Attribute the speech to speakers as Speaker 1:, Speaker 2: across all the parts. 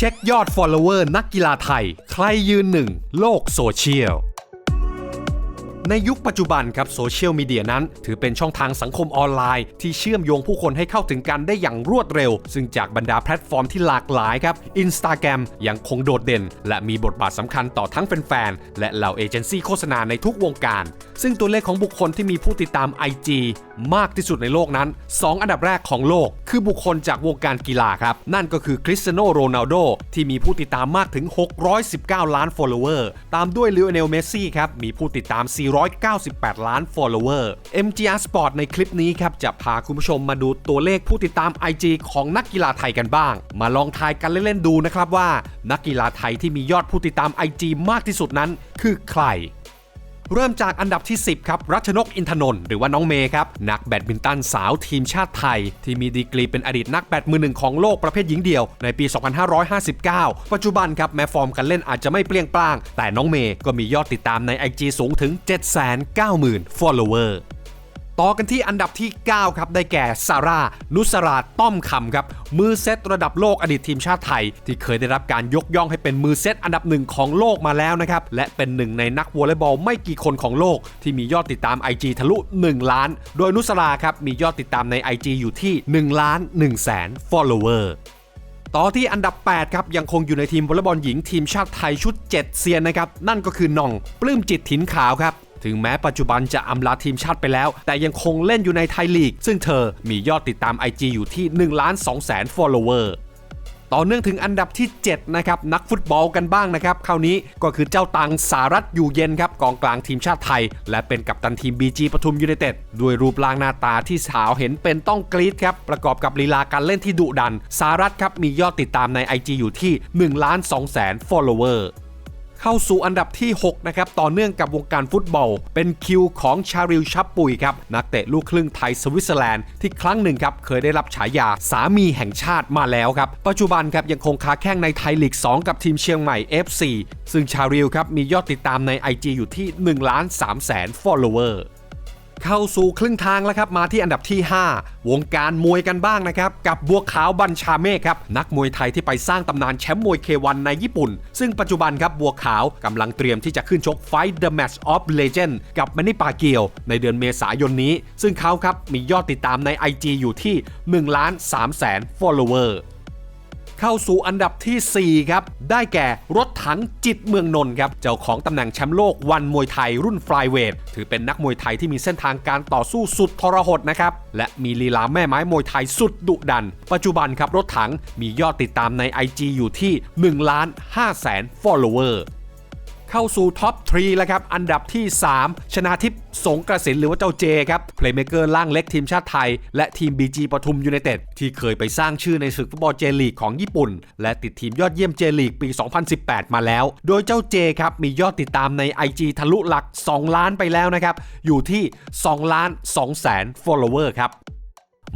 Speaker 1: เช็คยอด follower นักกีฬาไทย ใครยืนหนึ่งโลกโซเชียล ในยุคปัจจุบันครับโซเชียลมีเดียนั้น ถือเป็นช่องทางสังคมออนไลน์ ที่เชื่อมโยงผู้คนให้เข้าถึงกันได้อย่างรวดเร็ว ซึ่งจากบรรดาแพลตฟอร์มที่หลากหลายครับ Instagram ยังคงโดดเด่น และมีบทบาทสำคัญต่อทั้งแฟนๆ และเหล่าเอเจนซี่โฆษณาในทุกวงการ ซึ่งตัวเลขของบุคคลที่มีผู้ติดตาม IG มากที่สุดในโลกนั้น 2 อันดับแรกของโลก คือบุคคลจากวงการกีฬาครับ นั่นก็คือคริสเตียโนโรนัลโดที่มีผู้ติดตามมากถึง 619 ล้าน follower ตามด้วยลิโอเนลเมสซี่ครับมีผู้ติดตาม198 ล้าน follower MGR Sport ในคลิปนี้ครับ จะพาคุณผู้ชมมาดูตัวเลขผู้ติดตาม IG ของนักกีฬาไทยกันบ้าง มาลองทายกันเล่นๆดูนะครับว่า นักกีฬาไทยที่มียอดผู้ติดตาม IG มากที่สุดนั้นคือใคร เริ่มจากอันดับที่ 10 ครับ รัชนกอินทนนท์หรือว่าน้องเมย์ครับ นักแบดมินตันสาวทีมชาติไทย ที่มีดีกรีเป็นอดีตนักแบดมือหนึ่งของโลกประเภทหญิงเดียวในปี 2559 ปัจจุบันครับ แม้ฟอร์มการเล่นอาจจะไม่เปลี่ยงปล้าง แต่น้องเมย์ก็มียอดติดตามใน IG สูงถึง 790,000 follower ต่อกันที่อันดับที่ 9 ครับ ได้แก่ซาร่า นุสราต้อมคำครับ มือเซตระดับโลกอดีตทีมชาติไทย ที่เคยได้รับการยกย่องให้เป็นมือเซตอันดับหนึ่งของโลกมาแล้วนะครับ และเป็นหนึ่งในนักวอลเลย์บอลไม่กี่คนของโลก ที่มียอดติดตาม IG ทะลุ 1 ล้าน โดยนุสราครับมียอดติดตามใน IG อยู่ที่1ล้าน1แสน follower ต่อที่อันดับ 8 ครับ ยังคงอยู่ในทีมวอลเลย์บอลหญิงทีมชาติไทยชุด 7 เซียนนะครับ นั่นก็คือน่อง ปลื้มจิตถินขาวครับ ถึงแม้ปัจจุบันจะอำลาทีมชาติไปแล้ว แต่ยังคงเล่นอยู่ในไทยลีก ซึ่งเธอมียอดติดตาม IG อยู่ที่1ล้าน2แสน follower ต่อเนื่องถึงอันดับที่ 7 นะครับ นักฟุตบอลกันบ้างนะครับ คราวนี้ก็คือเจ้าตังสารัตอยู่เย็นครับ กองกลางทีมชาติไทย และเป็นกัปตันทีม BG ปทุมยูไนเต็ดด้วยรูปร่างหน้าตาที่สาวเห็นเป็นต้องกรี๊ดครับ ประกอบกับลีลาการเล่นที่ดุดัน สารัตครับมียอดติดตามใน IG อยู่ที่1ล้าน2แสน follower เข้าสู่อันดับที่ 6 นะครับ ต่อเนื่องกับวงการฟุตบอล เป็นคิวของชาริลชับปุยครับ นักเตะลูกครึ่งไทยสวิตเซอร์แลนด์ที่ครั้งหนึ่งครับ เคยได้รับฉายาสามีแห่งชาติมาแล้วครับ ปัจจุบันครับยังคงค้าแข้งในไทยลีก 2 กับทีมเชียงใหม่ FC ซึ่งชาริลครับมียอดติดตามใน IG อยู่ที่1ล้าน3แสน follower เข้าสู่ครึ่งทางแล้วครับมาที่อันดับที่ 5 วงการมวยกันบ้างนะครับ กับบัวขาวบัญชาเมฆครับ นักมวยไทยที่ไปสร้างตำนานแชมป์มวยเควันในญี่ปุ่น ซึ่งปัจจุบันครับบัวขาวกำลังเตรียมที่จะขึ้นชกไฟท์ The Match of Legend กับแมนนี่ปาเกียว ในเดือนเมษายนนี้ ซึ่งเขาครับมียอดติดตามใน IG อยู่ที่1ล้าน3แสน follower เข้าสู่อันดับที่ 4 ครับ ได้แก่รถถังจิตเมืองนนท์ครับ เจ้าของตำแหน่งแชมป์โลกวันมวยไทยรุ่นฟลายเวทถือเป็นนักมวยไทยที่มีเส้นทางการต่อสู้สุดทรหดนะครับ และมีลีลาแม่ไม้มวยไทยสุดดุดัน ปัจจุบันครับรถถังมียอดติดตามใน IG อยู่ที่1ล้าน5แสน follower เข้าสู่ท็อป3แล้วครับ อันดับที่ 3 ชนาทิพย์สงกระสินหรือว่าเจ้าเจครับเพลย์เมเกอร์ล่างเล็กทีมชาติไทย และทีม BG ปทุมยูไนเต็ดที่เคยไปสร้างชื่อในศึกฟุตบอลเจลีกของญี่ปุ่น และติดทีมยอดเยี่ยมเจลีกปี 2018 มาแล้ว โดยเจ้าเจครับมียอดติดตามใน IG ทะลุหลัก 2 ล้านไปแล้วนะครับอยู่ที่ 2 ล้าน2แสน follower ครับ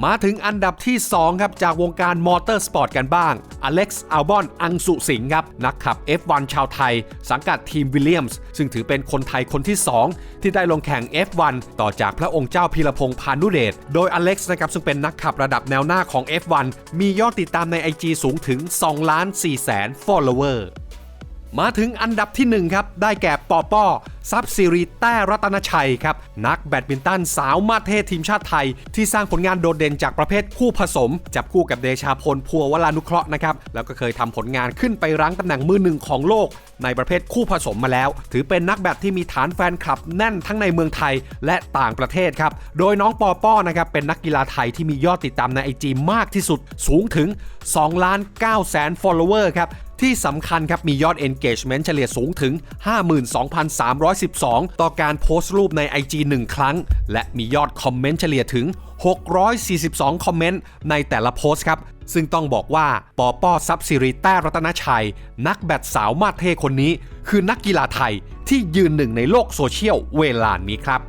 Speaker 1: มาถึงอันดับที่ 2 ครับ จากวงการมอเตอร์สปอร์ตกันบ้าง อเล็กซ์ อัลบอน อังสุสิงห์ครับ นักขับ F1 ชาวไทย สังกัดทีมวิลเลียมส์ ซึ่งถือเป็นคนไทยคนที่ 2 ที่ได้ลงแข่ง F1 ต่อจากพระองค์เจ้าพีรพงษ์พานุเดช โดยอเล็กซ์นะครับ ซึ่งเป็นนักขับระดับแนวหน้าของ F1 มียอดติดตามใน IG สูงถึง2ล้าน4แสน follower มาถึงอันดับที่ 1 ครับ ได้แก่ปอป้อซับซิริแต้รัตนชัยครับ นักแบดมินตันสาวมาเทศทีมชาติไทย ที่สร้างผลงานโดดเด่นจากประเภทคู่ผสม จับคู่กับเดชาพลพัววรานุเคราะห์นะครับ แล้วก็เคยทำผลงานขึ้นไปรั้งตำแหน่งมือหนึ่งของโลก ในประเภทคู่ผสมมาแล้ว ถือเป็นนักแบดที่มีฐานแฟนคลับแน่นทั้งในเมืองไทยและต่างประเทศครับ โดยน้องปอป้อนะครับเป็นนักกีฬาไทยที่มียอดติดตามในไอจีมากที่สุดสูงถึง2ล้าน9แสน follower ครับ ที่สำคัญครับมียอด engagement เฉลี่ยสูงถึง 52,312 ต่อการโพสต์รูปใน IG 1 ครั้ง และมียอดคอมเมนต์เฉลี่ยถึง 642 คอมเมนต์ในแต่ละโพสต์ครับ ซึ่งต้องบอกว่าปอป้อซับซิริแต้รัตนชัย นักแบดสาวมาเท่คนนี้ คือนักกีฬาไทยที่ยืนหนึ่งในโลกโซเชียลเวลานี้ครับ